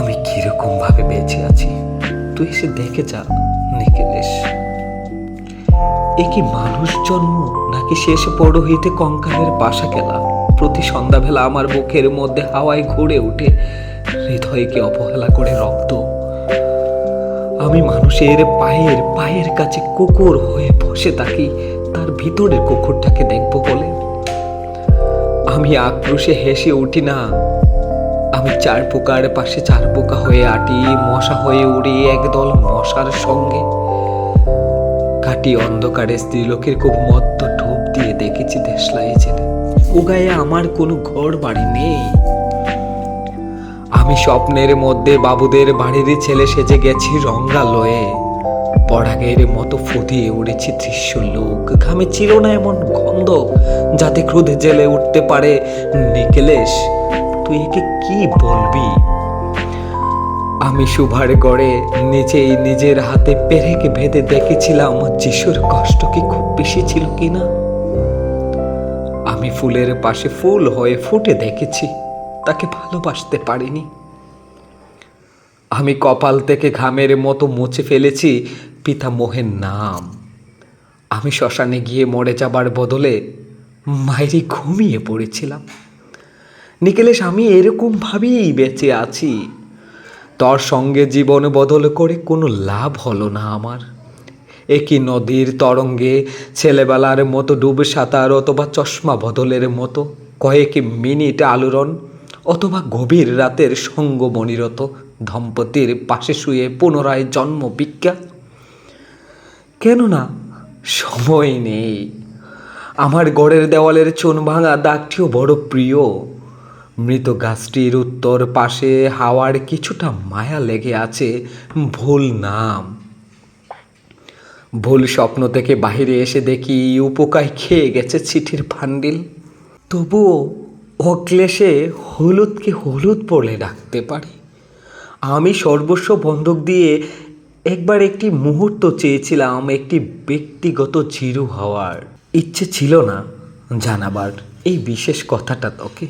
আমি কীরকম ভাবে বেঁচে আছি? তুই এসে দেখে যা নিখিলেশ এ কি মানুষ জন্ম, নাকি শেষ বড় হইতে কঙ্কালের বাসা গেলা প্রতি সন্ধ্যাবেলা আমার বুকের মধ্যে হাওয়ায় ঘুরে উঠে হৃদয়কে অবহেলা করে রক্ত? আমি মানুষের পায়ের পায়ের কাছে কুকুর হয়ে বসে থাকি, তার ভিতরের কুকুরটাকে দেখব বলে। আমি আক্রোশে হেসে উঠি না আমি চার পোকার পাশে চার পোকা হয়ে আটি মশা হয়ে উড়ি একদল মশার সঙ্গে। কাটি অন্ধকারে স্ত্রীলোকের খুব মত্ত ঢোপ দিয়ে দেখেছি দেশলাই ছেলে ও গায়ে আমার কোনো ঘর বাড়ি নেই। আমি স্বপ্নের মধ্যে বাবুদের বাড়ির ছেলে সেজে গেছি রঙ্গালয়ে। পরাগের মতো ফুটিয়ে উড়েছি দৃশ্য লোক ঘামে ছিল না এমন গন্ধ যাতে ক্রোধে জেলে উঠতে পারে নিকেলেশ। তুই একে কি বলবি? আমি সুভার গড়ে নিজেই নিজের হাতে পেরেকে ভেদে দেখেছিলাম, যিশুর কষ্ট কি খুব বেশি ছিল কিনা। আমি ফুলের পাশে ফুল হয়ে ফুটে দেখেছি, তাকে ভালোবাসতে পারিনি। আমি কপাল থেকে ঘামের মতো মুছে ফেলেছি, পিতা মোহের নাম। আমি শ্মশানে গিয়ে মরে যাবার বদলে মায়েরই ঘুমিয়ে পড়েছিলাম। নিকেলেশ আমি এরকম ভাবেই বেঁচে আছি। তোর সঙ্গে জীবন বদল করে কোনো লাভ হলো না আমার। একই নদীর তরঙ্গে ছেলেবেলার মতো ডুবে সাঁতার অথবা চশমা বদলের মতো কয়েক মিনিট আলোড়ন অথবা গভীর রাতের সঙ্গমণিরত দম্পতির পাশে শুয়ে পুনরায় জন্ম বিজ্ঞা। কেননা সময় নেই। আমার গড়ের দেওয়ালের চুন ভাঙা দাগটিও বড় প্রিয়। মৃত গাছটির উত্তর পাশে হাওয়ার কিছুটা মায়া লেগে আছে ভুল নাম। ভুল স্বপ্ন থেকে বাইরে এসে দেখি উপকায় খেয়ে গেছে চিঠির ফান্ডিল। তবুও অক্লেশে হলুদকে হলুদ বলে ডাকতে পারি। আমি সর্বস্ব বন্ধক দিয়ে একবার একটি মুহূর্ত চেয়েছিলাম একটি ব্যক্তিগত জিরু হওয়ার। ইচ্ছে ছিল না জানাবার। এই বিশেষ কথাটা তোকে।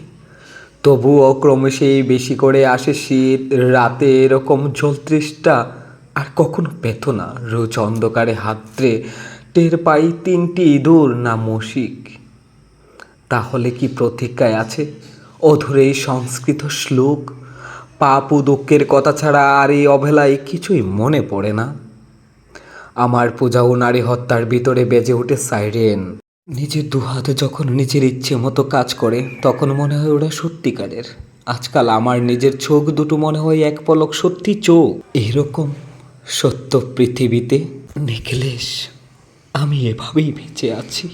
তবুও ক্রমশেই বেশি করে আসে শীত, রাতে এরকম জলতৃষ্টা আর কখনো পেত না, রোজ অন্ধকারে হাতড়ে টের পাই তিনটি ইঁদুর না মশিক তাহলে কি প্রতিজ্ঞায় আছে অধুরে এই সংস্কৃত শ্লোক? পাপ ও দুঃখের কথা ছাড়া আর এই অবহেলায় কিছুই মনে পড়ে না। আমার পূজা ও নারী হত্যার ভিতরে বেজে ওঠে সাইরেন। নিজের দুহাতে যখন নিজের ইচ্ছে মতো কাজ করে, তখন মনে হয় ওরা সত্যিকারের। আজকাল আমার নিজের চোখ দুটো মনে হয় এক পলক সত্যি চোখ। এরকম সত্য পৃথিবীতে নিখিলেশ, আমি এভাবেই বেঁচে আছি।